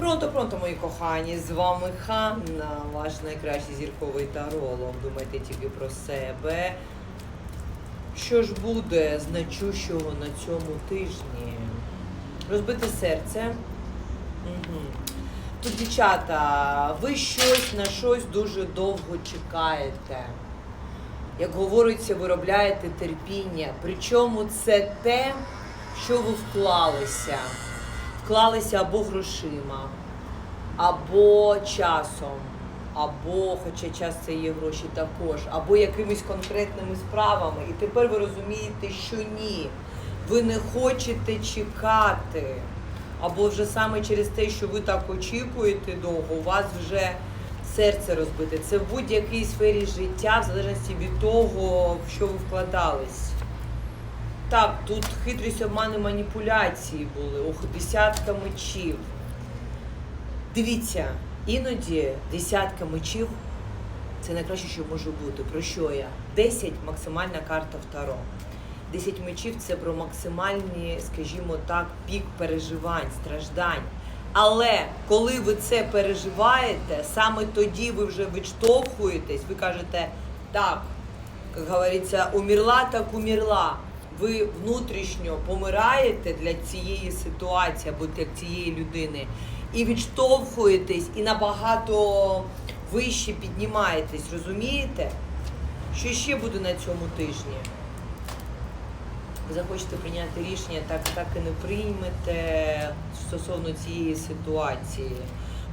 Пронто, пронто, мої кохані, з вами Ханна, ваш найкращий зірковий таролог. Думайте тільки про себе. Що ж буде значущого на цьому тижні? Розбите серце. Угу. Тут, дівчата, ви щось на щось дуже довго чекаєте. Як говориться, виробляєте терпіння. Причому це те, що ви вклалися. Вклалися або грошима, або часом, або, хоча час це є гроші також, або якимись конкретними справами. І тепер ви розумієте, що ні. Ви не хочете чекати. Або вже саме через те, що ви так очікуєте довго, у вас вже серце розбите. Це в будь-якій сфері життя, в залежності від того, в що ви вкладались. Так, тут хитрість обмани маніпуляції були, ох, десятка мечів. Дивіться, іноді десятка мечів це найкраще, що може бути. Про що я? 10 максимальна карта в Таро. 10 мечів це про максимальні, скажімо так, пік переживань, страждань. Але коли ви це переживаєте, саме тоді ви вже відштовхуєтесь, ви кажете, так, як говориться, умерла, так умерла. Ви внутрішньо помираєте для цієї ситуації або для цієї людини і відштовхуєтесь, і набагато вище піднімаєтесь, розумієте? Що ще буде на цьому тижні? Ви захочете прийняти рішення, так, так і не приймете стосовно цієї ситуації.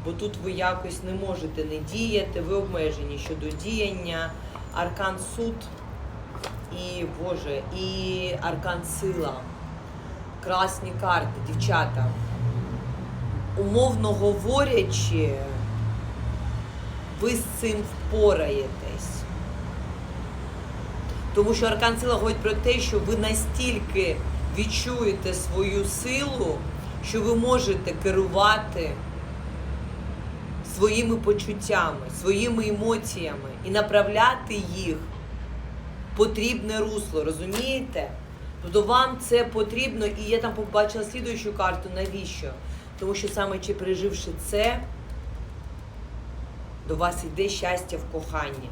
Бо тут ви якось не можете не діяти, ви обмежені щодо діяння, аркан суд і Боже, і аркан сила. Красні карти, дівчата. Умовно говорячи, ви з цим впораєтесь. Тому що аркан сила говорить про те, що ви настільки відчуєте свою силу, що ви можете керувати своїми почуттями, своїми емоціями і направляти їх потрібне русло, розумієте? Тобто вам це потрібно, і я там побачила слідуючу карту. Навіщо? Тому що саме чи переживши це, до вас йде щастя в коханні.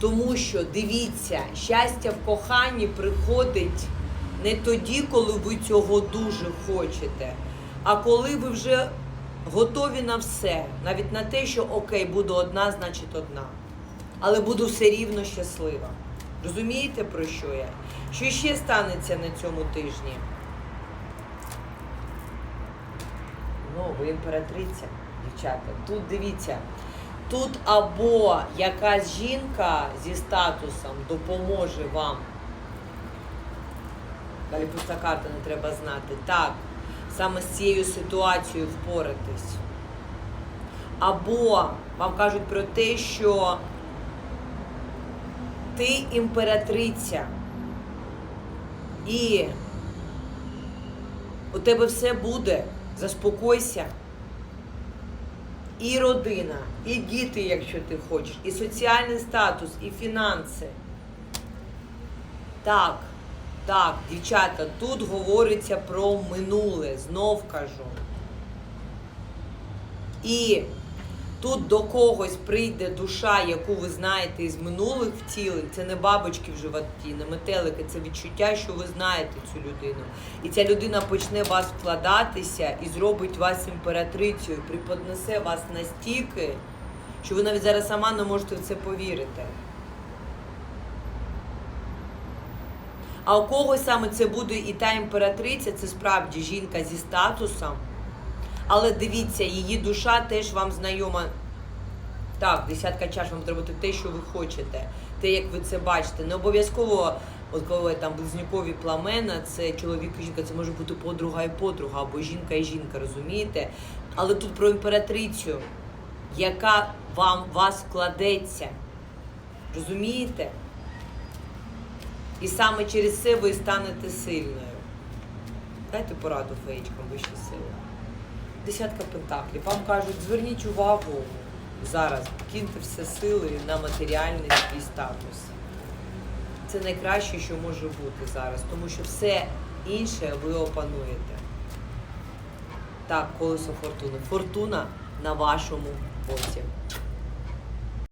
Тому що дивіться, щастя в коханні приходить не тоді, коли ви цього дуже хочете, а коли ви вже готові на все, навіть на те, що окей, буду одна, значить одна. Але буду все рівно щаслива. Розумієте, про що я? Що ще станеться на цьому тижні? Ну, ви імператриця, дівчата. Тут дивіться. Тут або якась жінка зі статусом допоможе вам. Далі пуста карта не треба знати. Так, саме з цією ситуацією впоратись. Або вам кажуть про те, що ти імператриця. І у тебе все буде. Заспокойся і родина, і діти, якщо ти хочеш, і соціальний статус, і фінанси. Так, так, дівчата, тут говориться про минуле, знов кажу. І тут до когось прийде душа, яку ви знаєте із минулих втілень. Це не бабочки в животі, не метелики, це відчуття, що ви знаєте цю людину. І ця людина почне вас вкладатися і зробить вас імператрицею, приподнесе вас настільки, що ви навіть зараз сама не можете в це повірити. А у когось саме це буде і та імператриця, це справді жінка зі статусом. Але дивіться, її душа теж вам знайома. Так, десятка чаш вам треба те, що ви хочете, те, як ви це бачите. Не обов'язково, от коли там близнюкові пламена, це чоловік і жінка, це може бути подруга і подруга, або жінка і жінка, розумієте? Але тут про імператрицю, яка вам вас вкладеться. Розумієте? І саме через це ви станете сильною. Дайте пораду феєчкам вищі сили. Десятка пентаклів. Вам кажуть, зверніть увагу зараз, киньте все сили на матеріальний свій статус. Це найкраще, що може бути зараз, тому що все інше ви опануєте. Так, колесо фортуни. Фортуна на вашому боці.